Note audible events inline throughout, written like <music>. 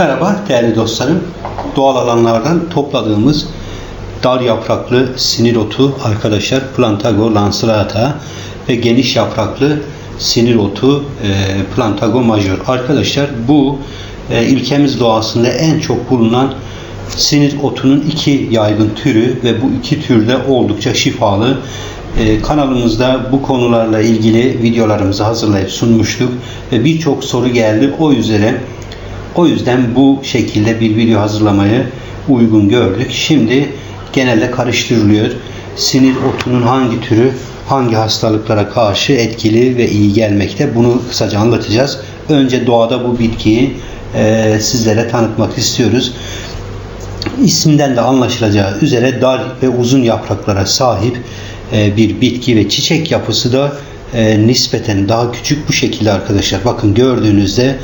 Merhaba değerli dostlarım. Doğal alanlardan topladığımız dar yapraklı sinir otu arkadaşlar Plantago lanceolata ve geniş yapraklı sinir otu e, Plantago major. Arkadaşlar bu e, ülkemiz doğasında en çok bulunan sinir otunun iki yaygın türü ve bu iki türde oldukça şifalı. E, kanalımızda bu konularla ilgili videolarımızı hazırlayıp sunmuştuk ve birçok soru geldi. O üzere o yüzden bu şekilde bir video hazırlamayı uygun gördük. Şimdi genelde karıştırılıyor. Sinir otunun hangi türü hangi hastalıklara karşı etkili ve iyi gelmekte bunu kısaca anlatacağız. Önce doğada bu bitkiyi e, sizlere tanıtmak istiyoruz. İsminden de anlaşılacağı üzere dar ve uzun yapraklara sahip e, bir bitki ve çiçek yapısı da e, nispeten daha küçük bu şekilde arkadaşlar. Bakın gördüğünüzde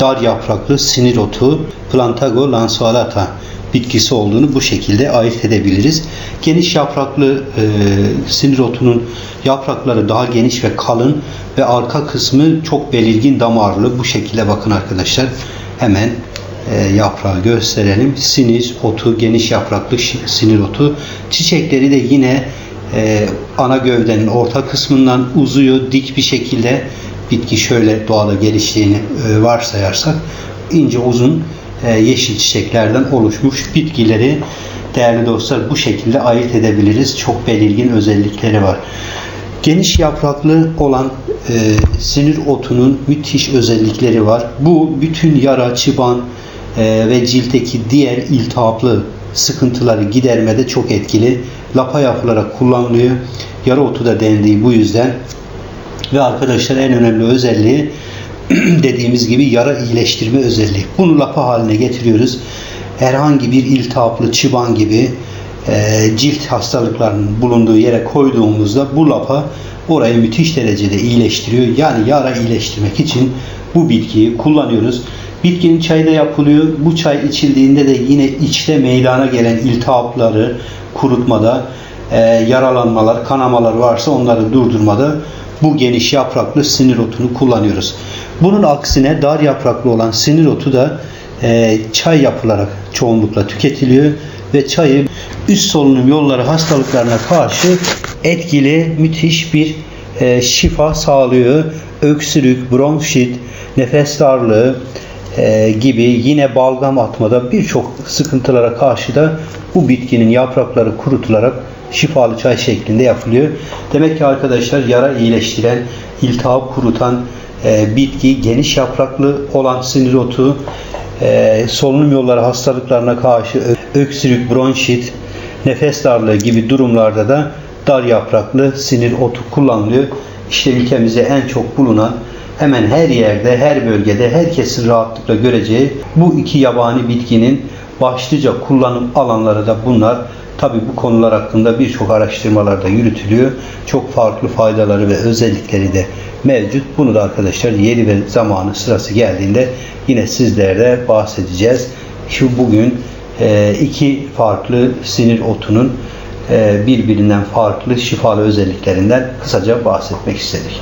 dar yapraklı sinir otu Plantago lanceolata bitkisi olduğunu bu şekilde ayırt edebiliriz. Geniş yapraklı e, sinir otunun yaprakları daha geniş ve kalın ve arka kısmı çok belirgin damarlı. Bu şekilde bakın arkadaşlar. Hemen e, yaprağı gösterelim. Sinir otu, geniş yapraklı sinir otu. Çiçekleri de yine e, ana gövdenin orta kısmından uzuyor dik bir şekilde bitki şöyle doğada geliştiğini e, varsayarsak ince uzun e, yeşil çiçeklerden oluşmuş bitkileri değerli dostlar bu şekilde ayırt edebiliriz. Çok belirgin özellikleri var. Geniş yapraklı olan e, sinir otunun müthiş özellikleri var. Bu bütün yara, çıban e, ve ciltteki diğer iltihaplı sıkıntıları gidermede çok etkili. Lapa yapılarak kullanılıyor. Yara otu da dendiği bu yüzden. Ve arkadaşlar en önemli özelliği <clears throat> dediğimiz gibi yara iyileştirme özelliği. Bunu lapa haline getiriyoruz. Herhangi bir iltihaplı çıban gibi e, cilt hastalıklarının bulunduğu yere koyduğumuzda bu lapa orayı müthiş derecede iyileştiriyor. Yani yara iyileştirmek için bu bitkiyi kullanıyoruz. Bitkinin çayı da yapılıyor. Bu çay içildiğinde de yine içte meydana gelen iltihapları kurutmada, e, yaralanmalar, kanamalar varsa onları durdurmada bu geniş yapraklı sinir otunu kullanıyoruz. Bunun aksine dar yapraklı olan sinir otu da e, çay yapılarak çoğunlukla tüketiliyor ve çayı üst solunum yolları hastalıklarına karşı etkili müthiş bir e, şifa sağlıyor. Öksürük, bronşit, nefes darlığı e, gibi yine balgam atmada birçok sıkıntılara karşı da bu bitkinin yaprakları kurutularak şifalı çay şeklinde yapılıyor. Demek ki arkadaşlar yara iyileştiren, iltihap kurutan e, bitki, geniş yapraklı olan sinir otu, e, solunum yolları hastalıklarına karşı öksürük, bronşit, nefes darlığı gibi durumlarda da dar yapraklı sinir otu kullanılıyor. İşte ülkemizde en çok bulunan hemen her yerde, her bölgede herkesin rahatlıkla göreceği bu iki yabani bitkinin başlıca kullanım alanları da bunlar. Tabi bu konular hakkında birçok araştırmalar da yürütülüyor. Çok farklı faydaları ve özellikleri de mevcut. Bunu da arkadaşlar yeri ve zamanı sırası geldiğinde yine sizlere bahsedeceğiz. Şu bugün e, iki farklı sinir otunun e, birbirinden farklı şifalı özelliklerinden kısaca bahsetmek istedik.